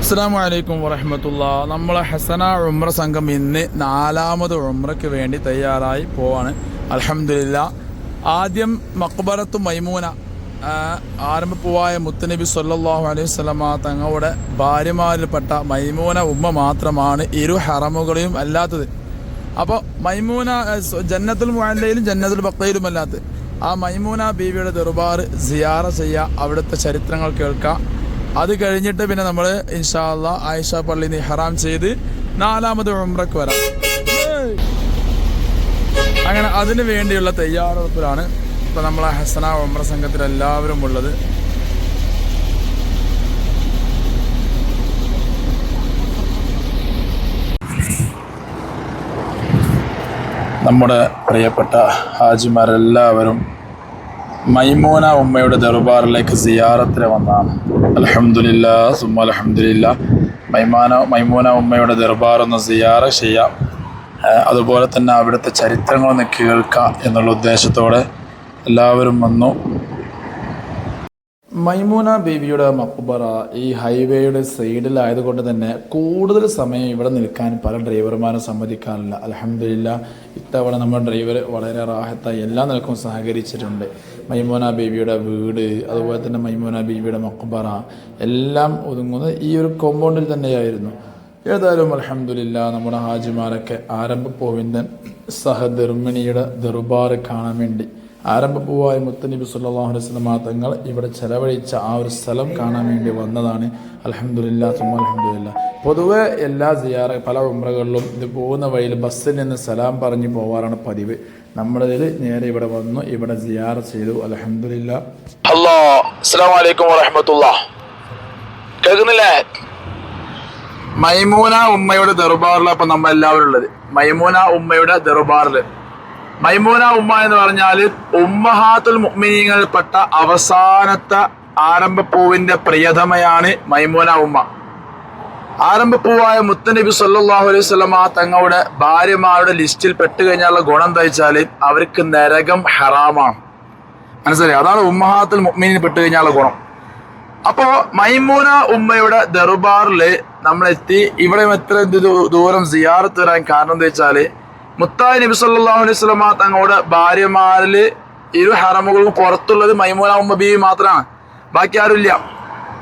അസ്സാം വലൈക്കും വറഹമത്തുള്ള. നമ്മളെ ഹസന ഉമ്ര സംഘം ഇന്ന് നാലാമത് ഉമ്രയ്ക്ക് വേണ്ടി തയ്യാറായി പോവാണ്. അലഹമില്ല ആദ്യം മക്ബറത്ത് മൈമൂന ആരംഭപ്പുവായ മുത്തനബി സല്ലാഹു അലൈഹി വസല്ലമ തങ്ങളുടെ ഭാര്യമാരിൽപ്പെട്ട മൈമൂന ഉമ്മ മാത്രമാണ് ഇരു ഹറമുകളെയും അല്ലാത്തത്. അപ്പോൾ മൈമൂന ജന്നത്തിൽ സ- ജന്നത്തുൽ ഭക്തയിലും അല്ലാത്തത്. ആ മൈമൂന ബീവിയുടെ ദർബാർ സിയാറ ചെയ്യുക അവിടുത്തെ ചരിത്രങ്ങൾ കേൾക്കുക. അത് കഴിഞ്ഞിട്ട് പിന്നെ നമ്മൾ ഇൻഷാല്ല ആയിഷ പള്ളി നിഹറാം ചെയ്ത് നാലാമത് ഉംറക്ക് വരാം. അങ്ങനെ അതിന് വേണ്ടിയുള്ള തയ്യാറെടുപ്പിലാണ് ഇപ്പം നമ്മളെ ഹസന ഉംറ സംഘത്തിൽ എല്ലാവരും ഉള്ളത് നമ്മുടെ പ്രിയപ്പെട്ട ഹാജിമാരെല്ലാവരും മൈമൂന ഉമ്മയുടെ ദർബാറിലേക്ക് സിയാറത്തിന് വന്നതാണ്. അലഹമുല്ല സുമ അലഹമുല്ല മൈമാന മൈമൂന ഉമ്മയുടെ ദർബാർ ഒന്ന് സിയാറ ചെയ്യാം. അതുപോലെ തന്നെ അവിടുത്തെ ചരിത്രങ്ങളൊന്ന് കേൾക്കാം എന്നുള്ള ഉദ്ദേശത്തോടെ എല്ലാവരും വന്നു. മൈമൂന ബീവിയുടെ മക്കുബറ ഈ ഹൈവേയുടെ സൈഡിലായതുകൊണ്ട് തന്നെ കൂടുതൽ സമയം ഇവിടെ നിൽക്കാൻ പല ഡ്രൈവർമാരും സമ്മതിക്കാറില്ല. അലഹമില്ല ഇത്തവണ നമ്മുടെ ഡ്രൈവർ വളരെ റാഹത്തായി എല്ലാ നിലക്കും സഹകരിച്ചിട്ടുണ്ട്. മൈമൂന ബീവിയുടെ വീട് അതുപോലെ തന്നെ മൈമൂന ബീവിയുടെ മക്കുബറ എല്ലാം ഒതുങ്ങുന്നത് ഈ ഒരു കോമ്പൗണ്ടിൽ തന്നെയായിരുന്നു. ഏതായാലും അലഹമില്ല നമ്മുടെ ഹാജിമാരൊക്കെ ആരംഭ പോവിന്ദൻ സഹധർമ്മിണിയുടെ ദർബാർ കാണാൻ വേണ്ടി ആരംഭപ്പൂവായ മുത്തനബി സല്ലല്ലാഹു അലൈഹി വസല്ലമ തങ്ങൾ ഇവിടെ ചെലവഴിച്ച ആ ഒരു സ്ഥലം കാണാൻ വേണ്ടി വന്നതാണ്. അലഹമുല്ല സുമ അലഹമുല്ല പൊതുവെ എല്ലാ സിയാറ പല ഉമ്രകളിലും ഇത് പോകുന്ന വഴിയിൽ ബസ്സിൽ നിന്ന് സലാം പറഞ്ഞ് പോവാറാണ് പതിവ്. നമ്മളിതിൽ നേരെ ഇവിടെ വന്നു ഇവിടെ സിയാറ ചെയ്തു. അലഹമുല്ല ഹലോ അസ്സാം വലൈക്കും വറഹമത്തുള്ള. കേൾക്കുന്നില്ലേ? മൈമൂന ഉമ്മയുടെ ദർബാറിലാണ് ഇപ്പൊ നമ്മൾ എല്ലാവരും ഉള്ളത്. മൈമൂന ഉമ്മയുടെ ദർബാറിൽ. മൈമൂന ഉമ്മ എന്ന് പറഞ്ഞാൽ ഉമ്മഹാത്തുൽ മുഅ്മിനീങ്ങളിൽപ്പെട്ട അവസാനത്തെ ആരംഭപ്പൂവിന്റെ പ്രിയതമയാണ് മൈമൂന ഉമ്മ. ആരംഭപ്പൂവായ മുത്തനബി സല്ലാഹു അലൈഹി വസല്ലമ തങ്ങളുടെ ഭാര്യമാരുടെ ലിസ്റ്റിൽ പെട്ട് കഴിഞ്ഞാലുള്ള ഗുണം എന്താ വെച്ചാൽ അവർക്ക് നരകം ഹറാമാണ്. മനസ്സിലായി? അതാണ് ഉമ്മഹാത്തുൽ മുഅ്മിനീൻ പെട്ട് കഴിഞ്ഞാലുള്ള ഗുണം. അപ്പോ മൈമൂന ഉമ്മയുടെ ദർബാറിൽ നമ്മൾ എത്തി ഇവിടെ എത്ര ദൂരം സിയാറത്ത് വരാൻ കാരണം എന്താ വെച്ചാൽ മുത്തായി നബി സല്ലല്ലാഹു അലൈഹി വസല്ലമ തങ്ങളുടെ ഭാര്യമാരിൽ ഇരു ഹറമുകളും പുറത്തുള്ളത് മൈമൂന ഉമ്മ ബീവി മാത്രമാണ്. ബാക്കി ആരുമില്ല.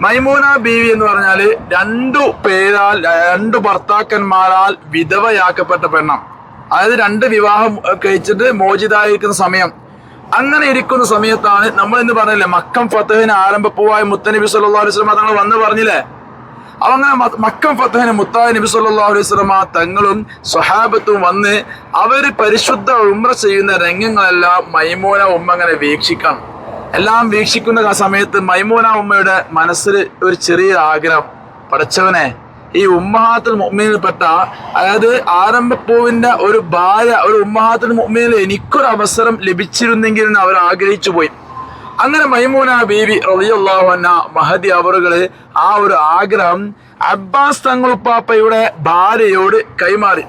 മൈമൂന ബീവി എന്ന് പറഞ്ഞാൽ രണ്ടു പേരാൽ രണ്ടു ഭർത്താക്കന്മാരാൽ വിധവയാക്കപ്പെട്ട പെണ്ണാണ്. അതായത് രണ്ട് വിവാഹം കഴിച്ചിട്ട് മോചിതായിരിക്കുന്ന സമയം. അങ്ങനെ ഇരിക്കുന്ന സമയത്താണ് നമ്മൾ ഇന്ന് പറഞ്ഞില്ലേ മക്കം ഫത്തഹിന് ആരംഭപ്പൂവായ മുത്തനബി സല്ലാ അലൈഹി വസല്ലമ തങ്ങൾ വന്ന് പറഞ്ഞില്ലേ മ- മക്കം ഫത്തഹിന് മുത്താഹി നബി സല്ലല്ലാഹു അലൈഹി വസല്ലമ തങ്ങളും സ്വഹാബത്തും വന്ന് അവർ പരിശുദ്ധ ഉമ്ര ചെയ്യുന്ന രംഗങ്ങളെല്ലാം മൈമൂന ഉമ്മ അങ്ങനെ വീക്ഷിക്കണം. എല്ലാം വീക്ഷിക്കുന്ന സമയത്ത് മൈമൂന ഉമ്മയുടെ മനസ്സിൽ ഒരു ചെറിയ ആഗ്രഹം. പഠിച്ചവനെ ഈ ഉമ്മഹാത്തുൽ മുഅ്മിനിൽപ്പെട്ട അതായത് ആരംഭപ്പൂവിന്റെ ഒരു ഭാര്യ ഒരു ഉമ്മഹാത്തുൽ മുഅ്മിനിൽ എനിക്കൊരു അവസരം ലഭിച്ചിരുന്നെങ്കിൽ അവർ ആഗ്രഹിച്ചു പോയി അങ്ങനെ മൈമൂന ബീവി അൻഹ മഹദി അവറുകൾ ആ ഒരു ആഗ്രഹം അബ്ബാസ് തങ്ങളുപ്പാപ്പയുടെ ഭാര്യയോട് കൈമാറി.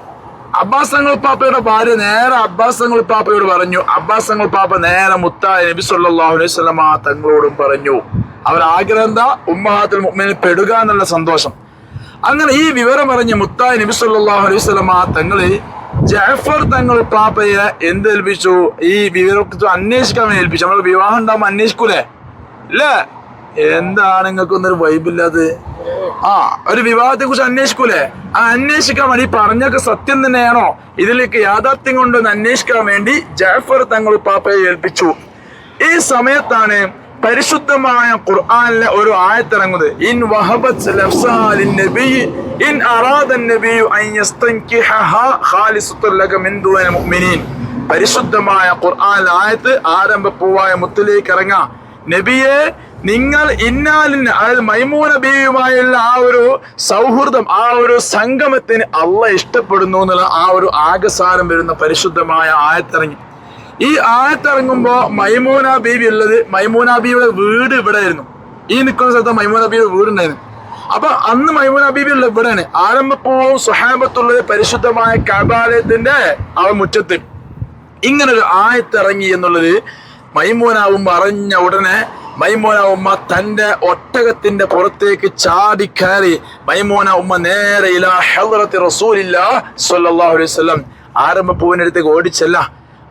അബ്ബാസ് തങ്ങളുപ്പാപ്പയുടെ ഭാര്യ നേരെ അബ്ബാസ് തങ്ങളുപ്പാപ്പയോട് പറഞ്ഞു. അബ്ബാസ് തങ്ങളുപ്പാപ്പ നേരെ മുത്തായ നബി സല്ലാഹു അലൈഹി വസല്ലമ തങ്ങളോടും പറഞ്ഞു. അവർ ആഗ്രഹം എന്താ? ഉമ്മഹാത്തിൽ മുഹമ്മിനെ പെടുക എന്നുള്ള സന്തോഷം. അങ്ങനെ ഈ വിവരം അറിഞ്ഞ് മുത്തായ നബി സല്ലാഹു അലൈഹി വസല്ലമ തങ്ങൾ ജാഫർ തങ്ങൾ പാപ്പയെ എന്ത് ഏൽപ്പിച്ചു ഈ വിവരത്തെ അന്വേഷിക്കാൻ ഏൽപ്പിച്ചു. നമ്മൾ വിവാഹം ഉണ്ടാകുമ്പോൾ അന്വേഷിക്കൂലേ? ഇല്ലേ? എന്താണ് നിങ്ങൾക്കൊന്നൊരു വൈബില്ലാത് ആ ഒരു വിവാഹത്തെ കുറിച്ച് അന്വേഷിക്കൂലേ? ആ അന്വേഷിക്കാൻ വേണ്ടി പറഞ്ഞൊക്കെ സത്യം തന്നെയാണോ? ഇതിലേക്ക് യാഥാർത്ഥ്യം കൊണ്ടൊന്ന് അന്വേഷിക്കാൻ വേണ്ടി ജാഫർ തങ്ങൾ പാപ്പയെ ഏൽപ്പിച്ചു. ഈ സമയത്താണ് പരിശുദ്ധമായ ഖുർആനിലെ ഒരു ആയത്തിറങ്ങുന്നത് ഇൻ ഇൻ അൻ ലക മിൻ മുഅ്മിനീൻ. പരിശുദ്ധമായ ഖുർആൻ ആയത്ത് ആരംഭ ആരംഭപ്പൂവായ മുത്തിലേക്ക് ഇറങ്ങാ. നബിയെ നിങ്ങൾ ഇന്നാലിന് അതായത് മൈമൂന ബീവിയുമായുള്ള ആ ഒരു സൗഹൃദം ആ ഒരു സംഗമത്തിന് അള്ള ഇഷ്ടപ്പെടുന്നു എന്നുള്ള ആ ഒരു ആകസാരം വരുന്ന പരിശുദ്ധമായ ആയത്തിറങ്ങി. ഈ ആയത്തിറങ്ങുമ്പോ മൈമൂന ബീവി ഉള്ളത് മൈമൂന ബീബിയുടെ വീട് ഇവിടെ ആയിരുന്നു ഈ നിൽക്കുന്ന സ്ഥലത്ത് മൈമൂന ബീവിയുടെ വീടുണ്ടായിരുന്നു. അപ്പൊ അന്ന് മൈമൂന ബീബി ഉള്ളത് ഇവിടെയാണ്. ആരംഭപ്പൂവും സുഹാബത്തുള്ളത് പരിശുദ്ധമായ കബാലയത്തിന്റെ ആ മുറ്റത്ത്. ഇങ്ങനൊരു ആയത്തിറങ്ങി എന്നുള്ളത് മൈമൂനാവും അറിഞ്ഞ ഉടനെ മൈമോന ഉമ്മ തന്റെ ഒട്ടകത്തിന്റെ പുറത്തേക്ക് ചാടി കയറി മൈമോന ഉമ്മ നേരെ ഇലാ ഹദ്റത്തി റസൂലില്ല സല്ലല്ലാഹു അലൈഹി വസല്ലം ആരംഭ പൂവിനടുത്തേക്ക് ഓടിച്ചല്ല.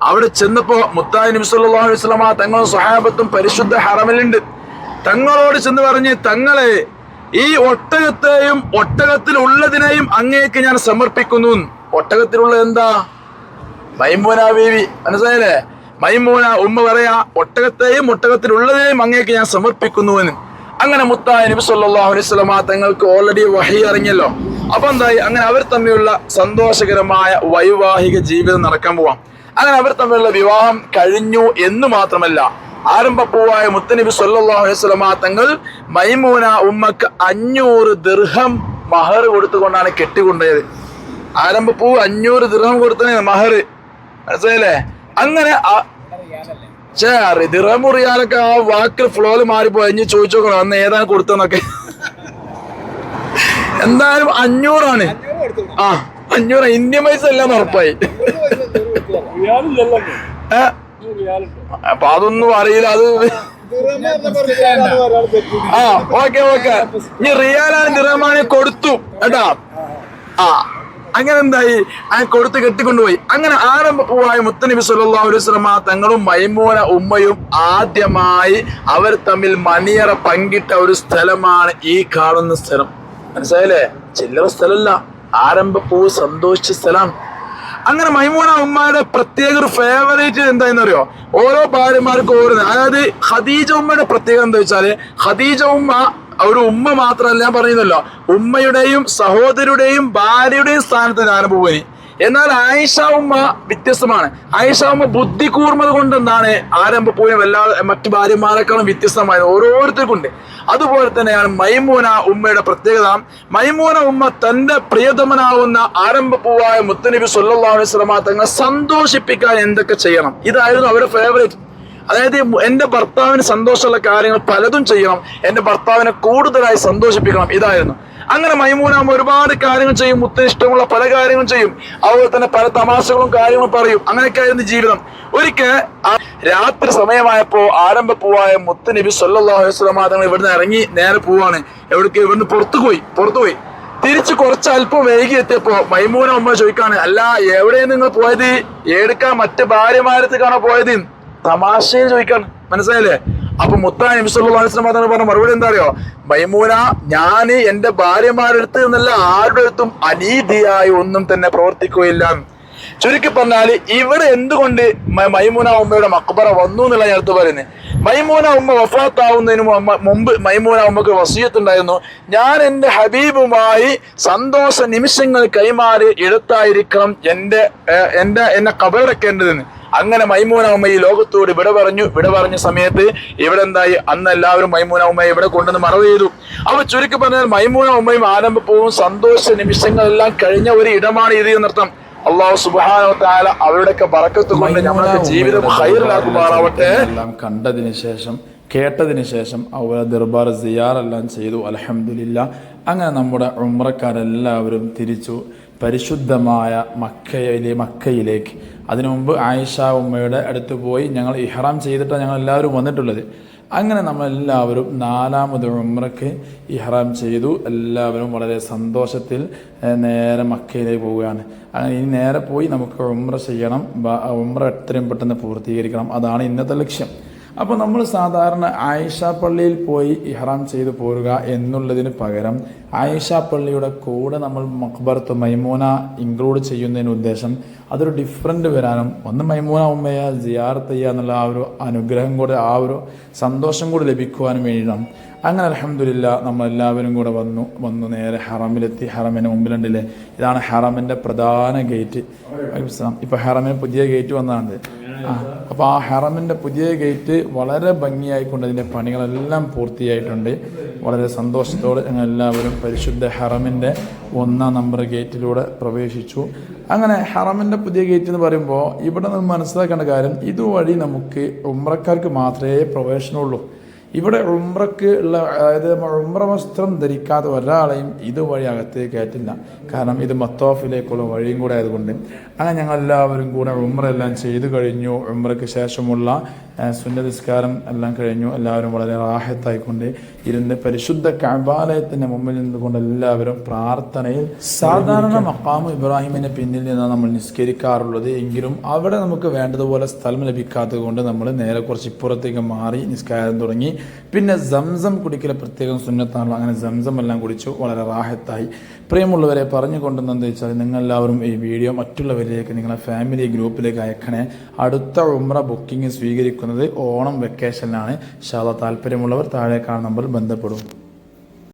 അവിടെ ചെന്നപ്പോ മുത്തായി നബി സല്ലല്ലാഹു അലൈഹി വസല്ലമ തങ്ങളും സ്വഹാബത്തും പരിശുദ്ധ ഹറമിലുണ്ട്. തങ്ങളോട് ചെന്ന് പറഞ്ഞ് തങ്ങളെ ഈ ഒട്ടകത്തെയും ഒട്ടകത്തിൽ ഉള്ളതിനെയും അങ്ങേക്ക് ഞാൻ സമർപ്പിക്കുന്നു. ഒട്ടകത്തിലുള്ള എന്താ? മൈമൂന ബീവി. മനസ്സിലായില്ലേ? മൈമൂന ഉമ്മ പറയാ ഒട്ടകത്തെയും ഒട്ടകത്തിലുള്ളതിനെയും അങ്ങേക്ക് ഞാൻ സമർപ്പിക്കുന്നു എന്ന്. അങ്ങനെ മുത്തായ നബി സല്ലല്ലാഹു അലൈഹി വസല്ലമ തങ്ങൾക്ക് ഓൾറെഡി വഹി അറിഞ്ഞല്ലോ. അപ്പൊ എന്തായി? അങ്ങനെ അവർ തമ്മിലുള്ള സന്തോഷകരമായ വൈവാഹിക ജീവിതം നടക്കാൻ പോവാം. അങ്ങനെ അവർ തമ്മിലുള്ള വിവാഹം കഴിഞ്ഞു എന്ന് മാത്രമല്ല. ആരംഭപ്പൂവായ മുത്തനബി വസല്ലമ തങ്ങൾ മൈമൂന ഉമ്മക്ക് അഞ്ഞൂറ് ദീർഘം മഹർ കൊടുത്തുകൊണ്ടാണ് കെട്ടിക്കൊണ്ടത് ആരംഭപ്പൂ അഞ്ഞൂറ് ദീർഘം കൊടുത്തതാണ് മഹർ. മനസ്സിലായില്ലേ? അങ്ങനെ ആ- ദിറം മുറിയാനൊക്കെ ആ വാക്ക് ഫ്ലോയിൽ മാറിപ്പോയി. അഞ്ഞ് ചോദിച്ചോക്കണം അന്ന് ഏതാണ് കൊടുത്തതെന്നൊക്കെ. എന്തായാലും അഞ്ഞൂറാണ്. ആ അഞ്ഞൂറ്. ഇന്ത്യൻ പൈസ എല്ലാം ഉറപ്പായി? അപ്പൊ അതൊന്നും അറിയില്ല അത് ആ ഓക്കെ ഓക്കെ. ഇനി റിയാലാണ് നിറമാണി കൊടുത്തു കേട്ടാ? ആ അങ്ങനെ എന്തായി? ആ കൊടുത്ത് കെട്ടിക്കൊണ്ടുപോയി. അങ്ങനെ ആരംഭമായ മുത്തനബി സല്ലല്ലാഹു അലൈഹി വസല്ലമ തങ്ങളും മൈമൂന ഉമ്മയും ആദ്യമായി അവർ തമ്മിൽ മണിയറ പങ്കിട്ട ഒരു സ്ഥലമാണ് ഈ കാണുന്ന സ്ഥലം. മനസ്സിലായില്ലേ? ചില്ലറ സ്ഥലമല്ല. ആരംഭപ്പൂ സന്തോഷിച്ച സ്ഥലം അങ്ങനെ മൈമൂന ഉമ്മയുടെ പ്രത്യേക ഒരു ഫേവറേറ്റ് എന്തായെന്ന് അറിയോ ഓരോ ഭാര്യമാർക്കും ഓരോന്ന്. അതായത് ഖദീജ ഉമ്മയുടെ പ്രത്യേകത എന്താ വെച്ചാൽ ഖദീജ ഉമ്മ ഒരു ഉമ്മ മാത്രമല്ല ഞാൻ പറയുന്നല്ലോ ഉമ്മയുടെയും സഹോദരിയുടെയും ഭാര്യയുടെയും സ്ഥാനത്ത് ഞാനുഭവനി എന്നാൽ ആയിഷ ഉമ്മ വ്യത്യസ്തമാണ്. ആയിഷ ഉമ്മ ബുദ്ധി കൂർമ്മത കൊണ്ട് എന്താണ് ആരംഭപ്പോയി വല്ലാതെ മറ്റു ഭാര്യമാരെക്കാളും വ്യത്യസ്തമായത് ഓരോരുത്തർക്കുണ്ട് അതുപോലെ തന്നെയാണ് മൈമൂന ഉമ്മയുടെ പ്രത്യേകത. മൈമൂന ഉമ്മ തന്റെ പ്രിയതമനാവുന്ന ആരംഭപ്പൂവായ മുത്തനബി സല്ലല്ലാഹു അലൈഹി വസല്ലമ തങ്ങളെ സന്തോഷിപ്പിക്കാൻ എന്തൊക്കെ ചെയ്യണം? ഇതായിരുന്നു അവരുടെ ഫേവറേറ്റ് അതായത് എന്റെ ഭർത്താവിന് സന്തോഷമുള്ള കാര്യങ്ങൾ പലതും ചെയ്യണം. എന്റെ ഭർത്താവിനെ കൂടുതലായി സന്തോഷിപ്പിക്കണം. ഇതായിരുന്നു. അങ്ങനെ മൈമൂനാകുമ്പോൾ ഒരുപാട് കാര്യങ്ങൾ ചെയ്യും മുത്തിന് ഇഷ്ടമുള്ള പല കാര്യങ്ങളും ചെയ്യും. അതുപോലെ തന്നെ പല തമാശകളും കാര്യങ്ങളും പറയും. അങ്ങനെയൊക്കെ ആയിരുന്നു ജീവിതം. ഒരിക്കൽ രാത്രി രാത്രി സമയമായപ്പോ പൂവായ മുത്ത് നബി വസല്ലം തങ്ങൾ ഇവിടുന്ന് ഇറങ്ങി നേരെ പോവാണ്. എവിടേക്ക് ഇവിടുന്ന് പുറത്തു പോയി പുറത്തു പോയി. തിരിച്ച് കുറച്ച് അല്പം വൈകി എത്തിയപ്പോ മൈമൂന ഉമ്മ ചോദിക്കാണ് അല്ല എവിടെയാണ് നിങ്ങൾ പോയത്? എടുക്കാൻ മറ്റു ഭാര്യമാരത്തേക്കാണോ പോയത്? തമാശയിൽ ചോദിക്കാണ്. മനസ്സിലായില്ലേ? അപ്പൊ മുത്താൻ നബിസ്വല്ലാസ്ലം പറഞ്ഞ മറുപടി എന്താ അറിയോ മൈമൂന ഞാൻ എന്റെ ഭാര്യമാരെടുത്ത് നിന്നല്ല ആരുടെ അടുത്തും അനീതിയായി ഒന്നും തന്നെ പ്രവർത്തിക്കുകയില്ല. ചുരുക്കി പറഞ്ഞാൽ ഇവിടെ എന്തുകൊണ്ട് മൈമൂന ഉമ്മയുടെ മക്ബറ വന്നു എന്നുള്ള ഞാൻ അടുത്ത് പറയുന്നത് മൈമൂന ഉമ്മ വഫാത്താവുന്നതിന് മുമ്പ് മൈമൂന ഉമ്മക്ക് വസീയത്തുണ്ടായിരുന്നു. ഞാൻ എന്റെ ഹബീബുമായി സന്തോഷ നിമിഷങ്ങൾ കൈമാറി എടുത്തായിരിക്കണം എന്റെ എന്റെ എന്നെ കബറടക്കേണ്ടതെന്ന്. അങ്ങനെ മൈമൂന ഉമ്മ ഈ ലോകത്തോട് ഇവിടെ പറഞ്ഞു. ഇവിടെ പറഞ്ഞ സമയത്ത് ഇവിടെ എന്തായി? അന്ന് എല്ലാവരും മൈമൂന ഉമ്മയെ ഇവിടെ കൊണ്ടുവന്ന് മറവ് ചെയ്തു. അപ്പൊ ചുരുക്കി പറഞ്ഞാൽ മൈമൂന ഉമ്മയും ആരംഭപ്പവും സന്തോഷ നിമിഷങ്ങളെല്ലാം കഴിഞ്ഞ ഒരു ഇടമാണ് ഇത് എന്നർത്ഥം. അള്ളാഹു സുബാനോ താല അവരുടെയൊക്കെ പറക്കത്ത് കൊണ്ട് നമ്മളൊക്കെ ജീവിതം ഹൈറിലാക്കുമാറാവട്ടെ എല്ലാം കണ്ടതിന് ശേഷം കേട്ടതിന് ശേഷം അവർ ദർബാർ സിയാറെല്ലാം ചെയ്തു. അലഹമില്ല അങ്ങനെ നമ്മുടെ ഉമ്രക്കാരെല്ലാവരും തിരിച്ചു പരിശുദ്ധമായ മക്കയിലെ മക്കയിലേക്ക്. അതിനു മുമ്പ് ആയിഷ ഉമ്മയുടെ അടുത്ത് പോയി ഞങ്ങൾ ഇഹ്റാം ചെയ്തിട്ടാണ് ഞങ്ങൾ എല്ലാവരും വന്നിട്ടുള്ളത്. അങ്ങനെ നമ്മളെല്ലാവരും നാലാമത് ഉമ്രക്ക് ഇഹ്റാം ചെയ്തു. എല്ലാവരും വളരെ സന്തോഷത്തിൽ നേരെ മക്കയിലേക്ക് പോവുകയാണ്. അങ്ങനെ ഇനി നേരെ പോയി നമുക്ക് ഉമ്ര ചെയ്യണം. ഉമ്ര എത്രയും പെട്ടെന്ന് പൂർത്തീകരിക്കണം. അതാണ് ഇന്നത്തെ ലക്ഷ്യം. അപ്പോൾ നമ്മൾ സാധാരണ ആയിഷ പള്ളിയിൽ പോയി ഇഹ്റാം ചെയ്തു പോരുക എന്നുള്ളതിന് പകരം ആയിഷ പള്ളിയുടെ കൂടെ നമ്മൾ മക്ബർത്ത് മൈമൂന ഇൻക്ലൂഡ് ചെയ്യുന്നതിന് ഉദ്ദേശം അതൊരു ഡിഫറെന്റ് വരാനും ഒന്ന് മൈമൂന ഉമ്മയെ സിയാർത്ത് ചെയ്യുക എന്നുള്ള ആ ഒരു അനുഗ്രഹം കൂടെ ആ ഒരു സന്തോഷം കൂടി ലഭിക്കുവാനും വേണ്ടിയിട്ടാണ്. അങ്ങനെ അലഹമില്ല നമ്മളെല്ലാവരും കൂടെ വന്നു വന്നു നേരെ ഹറമിലെത്തി. ഹറമിന് മുമ്പിലുണ്ടല്ലേ? ഇതാണ് ഹറമിന്റെ പ്രധാന ഗേറ്റ്. ഇപ്പോൾ ഹറമിന് പുതിയ ഗേറ്റ് വന്നതാണ് ആ അപ്പോൾ ആ ഹറമിന്റെ പുതിയ ഗേറ്റ് വളരെ ഭംഗിയായിക്കൊണ്ട് അതിന്റെ പണികളെല്ലാം പൂർത്തിയായിട്ടുണ്ട്. വളരെ സന്തോഷത്തോടെ ഞങ്ങൾ എല്ലാവരും പരിശുദ്ധ ഹറമിന്റെ ഒന്നാം നമ്പർ ഗേറ്റിലൂടെ പ്രവേശിച്ചു. അങ്ങനെ ഹറമിന്റെ പുതിയ ഗേറ്റ് എന്ന് പറയുമ്പോൾ ഇവിടെ നിന്ന് മനസ്സിലാക്കേണ്ട കാര്യം ഇതുവഴി നമുക്ക് ഉമ്രക്കാർക്ക് മാത്രമേ പ്രവേശനമുള്ളൂ. ഇവിടെ ഉംറക്ക് ഉള്ള അതായത് ഉമ്ര ഉംറ വസ്ത്രം ധരിക്കാതെ ഒരാളെയും ഇതുവഴി അകത്തേക്ക് കയറ്റില്ല. കാരണം ഇത് മത്തോഫിലേക്കുള്ള വഴിയും കൂടെ ആയതുകൊണ്ട്. അങ്ങനെ ഞങ്ങൾ എല്ലാവരും കൂടെ ഉംറ എല്ലാം ചെയ്തു കഴിഞ്ഞു. ഉംറയ്ക്ക് ശേഷമുള്ള സുന്നതിസ്കാരം എല്ലാം കഴിഞ്ഞു. എല്ലാവരും വളരെ റാഹത്തായിക്കൊണ്ട് ഇരുന്ന് പരിശുദ്ധ കബാലയത്തിന്റെ മുമ്പിൽ നിന്നുകൊണ്ട് എല്ലാവരും പ്രാർത്ഥനയിൽ സാധാരണ മക്കാമ ഇബ്രാഹിമിന്റെ പിന്നിൽ നിന്നാണ് നമ്മൾ നിസ്കരിക്കാറുള്ളത്. എങ്കിലും അവിടെ നമുക്ക് വേണ്ടതുപോലെ സ്ഥലം ലഭിക്കാത്തത് കൊണ്ട് നമ്മൾ നേരെ കുറച്ച് ഇപ്പുറത്തേക്ക് മാറി നിസ്കാരം തുടങ്ങി പിന്നെ സംസം കുടിക്കൽ പ്രത്യേകം സുന്നത്താണല്ലോ. അങ്ങനെ സംസം എല്ലാം കുടിച്ചു വളരെ റാഹത്തായി. പ്രിയമുള്ളവരെ പറഞ്ഞു കൊണ്ടുവന്നെന്ന് വെച്ചാൽ നിങ്ങളെല്ലാവരും ഈ വീഡിയോ മറ്റുള്ളവരിലേക്ക് നിങ്ങളെ ഫാമിലി ഗ്രൂപ്പിലേക്ക് അയക്കണേ. അടുത്ത ഉമ്ര ബുക്കിംഗ് സ്വീകരിക്കുന്നത് ഓണം വെക്കേഷനിലാണ് ശാല താല്പര്യമുള്ളവർ താഴെ നമ്പറിൽ ബന്ധപ്പെടും.